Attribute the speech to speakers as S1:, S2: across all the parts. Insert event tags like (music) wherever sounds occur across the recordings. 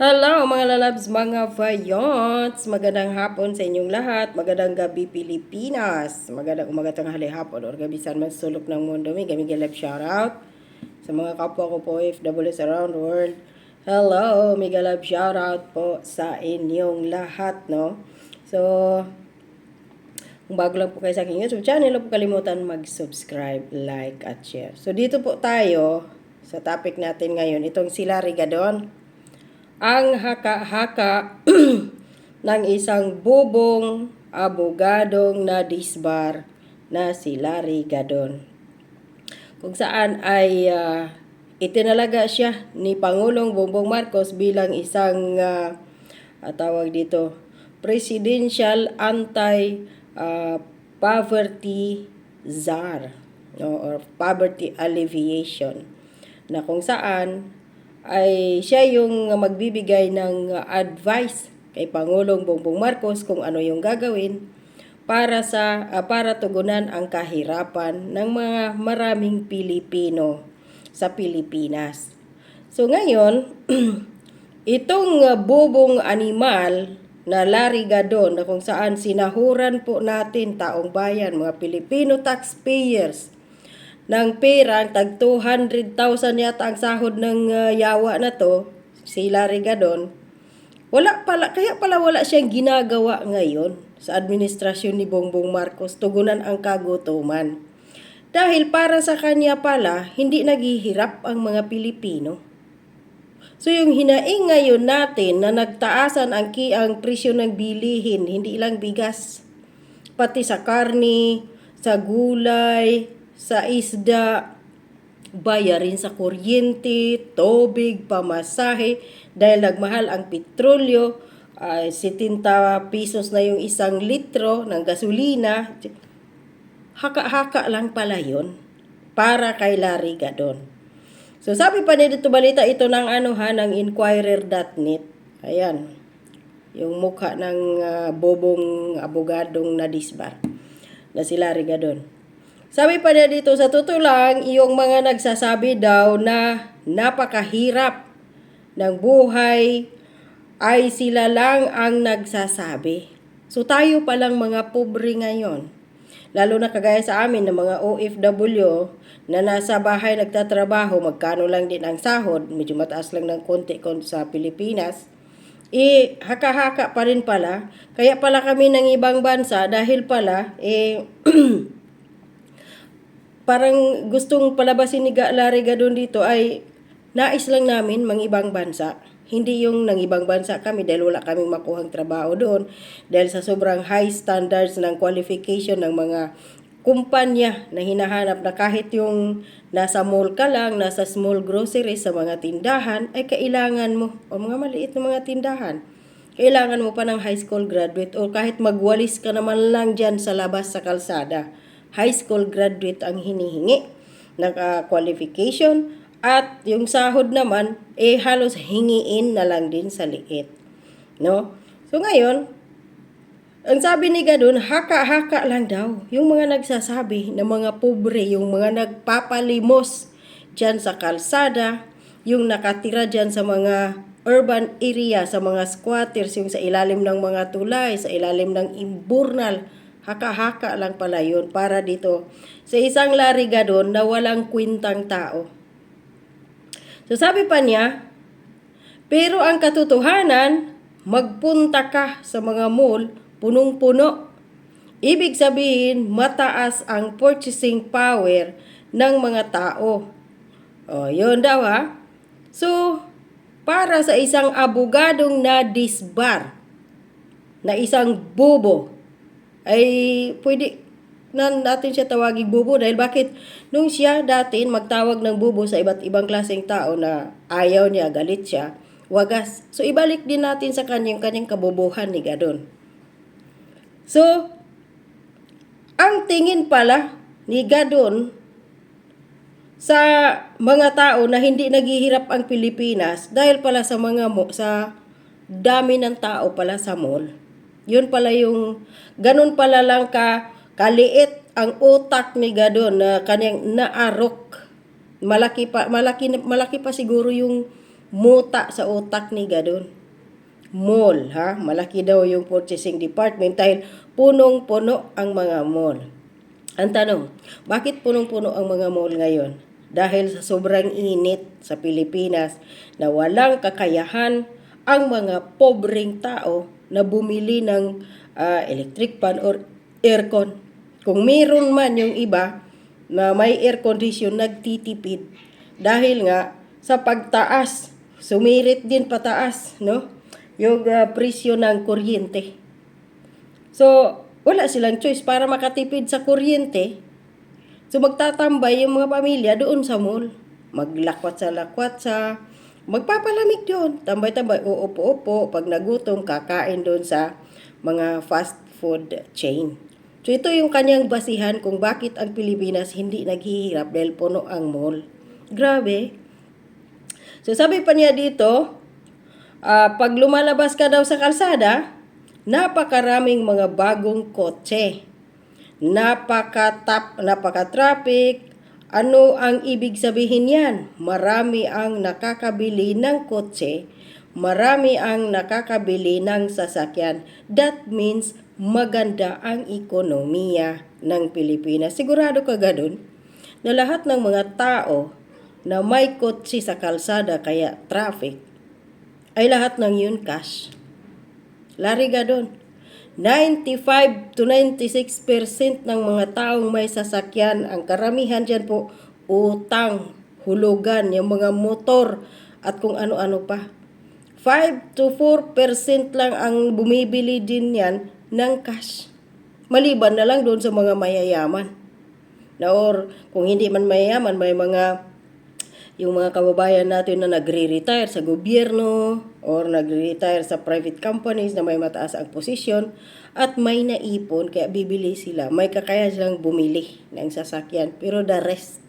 S1: Hello mga lalabs, mga vayots! Magandang hapon sa inyong lahat. Magandang gabi Pilipinas. Magandang umaga tanghali hapon or gabi saan man sulok ng mundo. May gaming love shoutout sa mga kapwa ko po OFWs around the world. Hello, mega love shoutout po sa inyong lahat, no? So, kung bago lang po kayo sa aking YouTube channel, huwag kalimutan mag-subscribe, like, at share. So, dito po tayo sa topic natin ngayon. Itong sila Rigadon ang haka-haka (clears throat) ng isang bubong abogadong na disbar na si Larry Gadon. Kung saan ay uh, itinalaga siya ni Pangulong Bongbong Marcos bilang isang uh, tawag dito presidential anti uh, poverty czar no, or poverty alleviation na kung saan ay siya yung magbibigay ng advice kay Pangulong Bongbong Marcos kung ano yung gagawin para sa uh, para tugunan ang kahirapan ng mga maraming Pilipino sa Pilipinas. So ngayon, (clears throat) itong uh, bubong animal na larigadon na kung saan sinahuran po natin taong bayan, mga Pilipino taxpayers, ng pera, tag 200,000 yata ang sahod ng uh, yawa na to, si Larry Gadon, wala pala, kaya pala wala siyang ginagawa ngayon sa administrasyon ni Bongbong Marcos tugunan ang kagutuman. Dahil para sa kanya pala, hindi naghihirap ang mga Pilipino. So yung hinaing ngayon natin na nagtaasan ang, ki ang presyo ng bilihin, hindi lang bigas, pati sa karni, sa gulay, sa isda, bayarin sa kuryente, tubig, pamasahe, dahil nagmahal ang petrolyo, uh, 70 pesos na yung isang litro ng gasolina. Haka-haka lang pala yon para kay Larry Gadon. So sabi pa dito balita ito ng ano ha, ng inquirer.net. Ayan. Yung mukha ng uh, bobong abogadong na disbar na si Larry Gadon. Sabi pa niya dito, sa totoo lang, yung mga nagsasabi daw na napakahirap ng buhay ay sila lang ang nagsasabi. So tayo palang mga pobre ngayon. Lalo na kagaya sa amin ng mga OFW na nasa bahay nagtatrabaho, magkano lang din ang sahod, medyo mataas lang ng konti sa Pilipinas, eh haka-haka pa rin pala. Kaya pala kami ng ibang bansa dahil pala eh (clears throat) parang gustong palabasin ni Larry Gadon dito ay nais lang namin mang ibang bansa. Hindi yung nang ibang bansa kami dahil wala kaming makuhang trabaho doon. Dahil sa sobrang high standards ng qualification ng mga kumpanya na hinahanap na kahit yung nasa mall ka lang, nasa small grocery sa mga tindahan, ay kailangan mo, o mga maliit na mga tindahan, kailangan mo pa ng high school graduate o kahit magwalis ka naman lang dyan sa labas sa kalsada high school graduate ang hinihingi ng uh, qualification at yung sahod naman eh halos hingiin na lang din sa liit. No? So ngayon, ang sabi ni Gadon, haka-haka lang daw. Yung mga nagsasabi na mga pobre, yung mga nagpapalimos dyan sa kalsada, yung nakatira dyan sa mga urban area, sa mga squatters, yung sa ilalim ng mga tulay, sa ilalim ng imburnal, Haka-haka lang pala yun para dito sa isang larigadon na walang kwintang tao. So sabi pa niya, pero ang katotohanan, magpunta ka sa mga mall, punong-puno. Ibig sabihin, mataas ang purchasing power ng mga tao. O, yun daw ha. So, para sa isang abogadong na disbar, na isang bobo, ay pwede na natin siya tawaging bubo dahil bakit nung siya dati magtawag ng bubo sa iba't ibang klaseng tao na ayaw niya, galit siya, wagas. So ibalik din natin sa kanyang kanyang kabubuhan ni Gadon. So, ang tingin pala ni Gadon sa mga tao na hindi naghihirap ang Pilipinas dahil pala sa mga sa dami ng tao pala sa mall. Yun pala yung, ganun pala lang ka, kaliit ang utak ni Gadon na kanyang naarok. Malaki pa, malaki, malaki pa siguro yung muta sa utak ni Gadon. Mall, ha? Malaki daw yung purchasing department dahil punong-puno ang mga mall. Ang tanong, bakit punong-puno ang mga mall ngayon? Dahil sa sobrang init sa Pilipinas na walang kakayahan ang mga pobreng tao na bumili ng ah, electric fan or aircon. Kung meron man yung iba na may air condition nagtitipid dahil nga sa pagtaas, sumirit din pataas, no? Yung ah, presyo ng kuryente. So, wala silang choice para makatipid sa kuryente. So, magtatambay yung mga pamilya doon sa mall. Maglakwat sa lakwat sa... Magpapalamig doon. Tambay-tambay, uupo-upo. Pag nagutom, kakain doon sa mga fast food chain. So, ito yung kanyang basihan kung bakit ang Pilipinas hindi naghihirap dahil puno ang mall. Grabe. So, sabi pa niya dito, ah, pag lumalabas ka daw sa kalsada, napakaraming mga bagong kotse. Napaka-tap, napaka-traffic. Ano ang ibig sabihin yan? Marami ang nakakabili ng kotse, marami ang nakakabili ng sasakyan. That means maganda ang ekonomiya ng Pilipinas. Sigurado ka ganun na lahat ng mga tao na may kotse sa kalsada kaya traffic ay lahat ng yun cash. Lari ka doon. 95 to 96% ng mga taong may sasakyan, ang karamihan dyan po, utang, hulugan, yung mga motor, at kung ano-ano pa. 5 to 4% lang ang bumibili din yan ng cash. Maliban na lang doon sa mga mayayaman. Na or kung hindi man mayayaman, may mga yung mga kababayan natin na nagre-retire sa gobyerno or nagre-retire sa private companies na may mataas ang posisyon at may naipon kaya bibili sila. May kakaya silang bumili ng sasakyan. Pero the rest,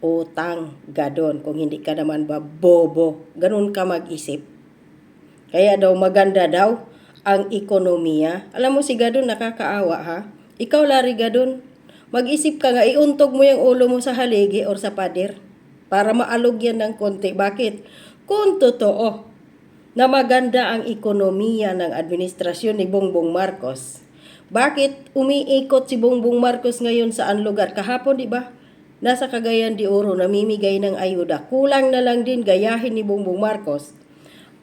S1: utang, gadon. Kung hindi ka naman ba, bobo. Ganun ka mag-isip. Kaya daw maganda daw ang ekonomiya. Alam mo si Gadon nakakaawa ha. Ikaw Larry Gadon, mag-isip ka nga, iuntog mo yung ulo mo sa haligi or sa pader para maalog yan ng konti. Bakit? Kung totoo na maganda ang ekonomiya ng administrasyon ni Bongbong Marcos, bakit umiikot si Bongbong Marcos ngayon saan lugar? Kahapon, di ba? Nasa Cagayan de Oro, namimigay ng ayuda. Kulang na lang din gayahin ni Bongbong Marcos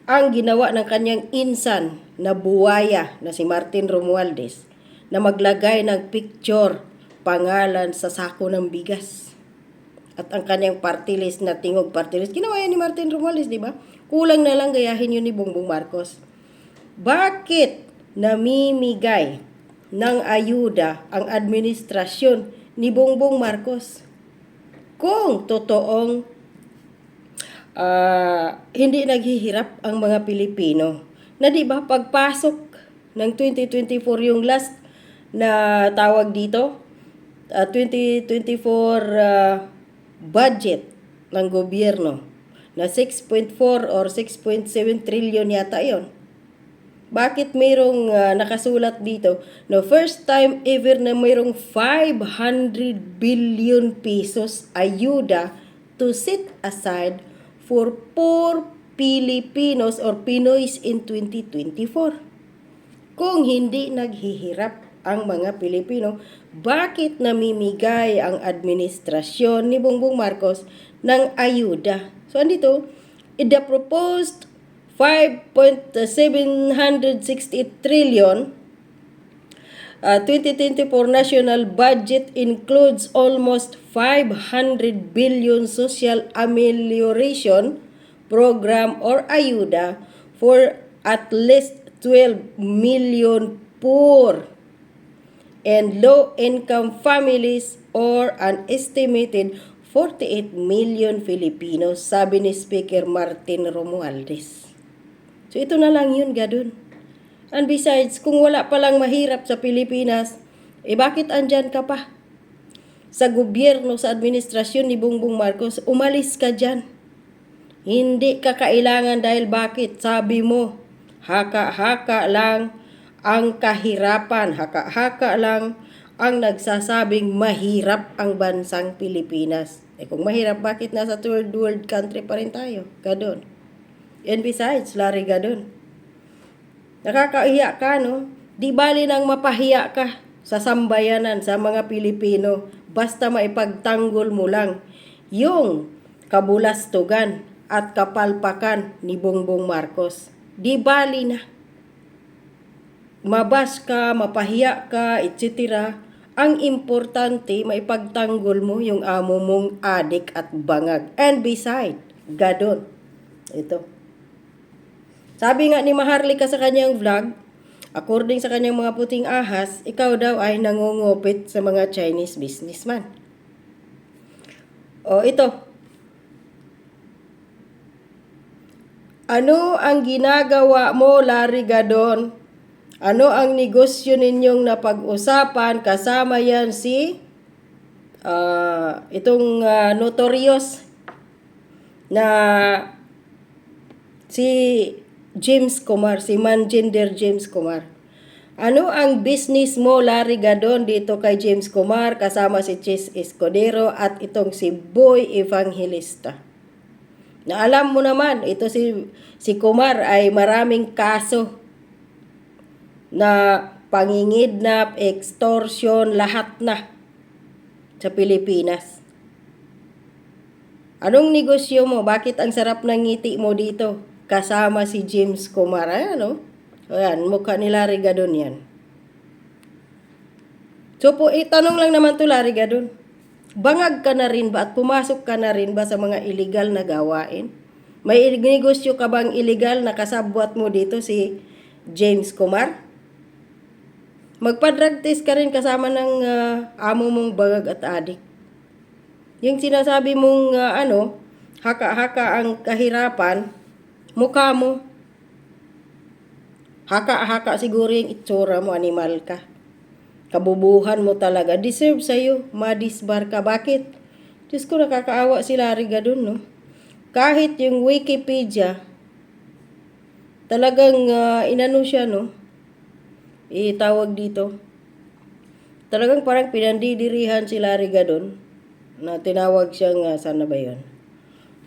S1: ang ginawa ng kanyang insan na buwaya na si Martin Romualdez na maglagay ng picture pangalan sa sako ng bigas at ang kanyang party list na tingog party list. Ginawa yan ni Martin Romualdez, di ba? Kulang na lang gayahin yun ni Bongbong Marcos. Bakit namimigay ng ayuda ang administrasyon ni Bongbong Marcos? Kung totoong ah, hindi naghihirap ang mga Pilipino. Na di ba pagpasok ng 2024 yung last na tawag dito, ah, 2024 ah, budget ng gobyerno na 6.4 or 6.7 trillion yata yon. Bakit mayroong ah, nakasulat dito na first time ever na mayroong 500 billion pesos ayuda to set aside for poor Filipinos or Pinoys in 2024? Kung hindi naghihirap ang mga Pilipino, bakit namimigay ang administrasyon ni Bongbong Marcos ng ayuda? So, andito, the proposed 5.768 trillion uh, 2024 national budget includes almost 500 billion social amelioration program or ayuda for at least 12 million poor and low-income families or an estimated 48 million Filipinos, sabi ni Speaker Martin Romualdez. So ito na lang yun, gadun. And besides, kung wala palang mahirap sa Pilipinas, eh bakit andyan ka pa? Sa gobyerno, sa administrasyon ni Bongbong Marcos, umalis ka dyan. Hindi ka kailangan dahil bakit? Sabi mo, haka-haka lang ang kahirapan, haka-haka lang ang nagsasabing mahirap ang bansang Pilipinas. Eh kung mahirap, bakit nasa third world country pa rin tayo? Gadon. And besides, Larry Gadon. Nakakaiyak ka, no? Di bali nang mapahiya ka sa sambayanan sa mga Pilipino basta maipagtanggol mo lang yung kabulastugan at kapalpakan ni Bongbong Marcos. Di bali na. Mabas ka, mapahiya ka, etc. Ang importante, maipagtanggol mo yung amo mong adik at bangag. And beside, gadon. Ito. Sabi nga ni Maharlika sa kanyang vlog, according sa kanyang mga puting ahas, ikaw daw ay nangungupit sa mga Chinese businessman. O ito. Ano ang ginagawa mo, Larry Gadon? Ano ang negosyo ninyong napag-usapan? Kasama yan si ah, itong ah, notorious na si James Kumar, si Manjinder James Kumar. Ano ang business mo, Larry Gadon, dito kay James Kumar, kasama si Chis Escudero at itong si Boy Evangelista? Na alam mo naman, ito si, si Kumar ay maraming kaso na pangingidnap, extortion, lahat na sa Pilipinas. Anong negosyo mo? Bakit ang sarap ng ngiti mo dito? Kasama si James Kumar. Ayan, no? Ayan, mukha ni Larry Gadon yan. So po, itanong lang naman to Larry Gadon. Bangag ka na rin ba at pumasok ka na rin ba sa mga illegal na gawain? May negosyo ka bang illegal na kasabwat mo dito si James Kumar? Magpa-drug test ka rin kasama ng ah, amo mong bangag at adik. Yung sinasabi mong ah, ano, haka-haka ang kahirapan, mukha mo. Haka-haka siguro yung itsura mo, animal ka. Kabubuhan mo talaga. Deserve sa'yo. Madisbar ka. Bakit? Diyos ko, nakakaawa si Larry Gadon, no? Kahit yung Wikipedia, talagang ah, inano siya, no? Itawag dito. Talagang parang pinandidirihan si Larry Gadon na tinawag siyang, uh, saan na ba yun?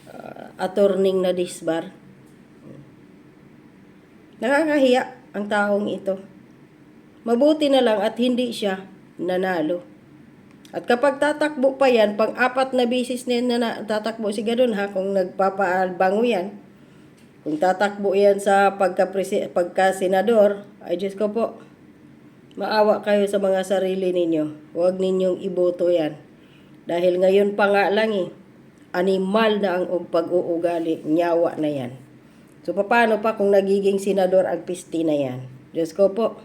S1: Uh, attorning na disbar. Nakakahiya ang taong ito. Mabuti na lang at hindi siya nanalo. At kapag tatakbo pa yan, pang apat na bisis na na- tatakbo si Gadon ha, kung nagpapaalbango yan, kung tatakbo yan sa pagka, pagka senador, ay Diyos ko po, maawa kayo sa mga sarili ninyo. Huwag ninyong iboto yan. Dahil ngayon pa nga lang eh, animal na ang pag-uugali, nyawa na yan. So paano pa kung nagiging senador ang pisti na yan? Diyos ko po,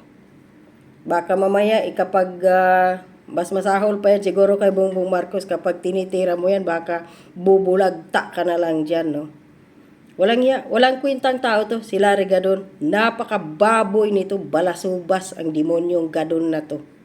S1: baka mamaya eh, kapag ah, mas masahol pa yan siguro kay Bongbong Marcos kapag tinitira mo yan baka bubulagta ka na lang dyan no. Walang ya, walang kwintang tao to, si Larry Gadon. Napakababoy nito, balasubas ang demonyong Gadon na to.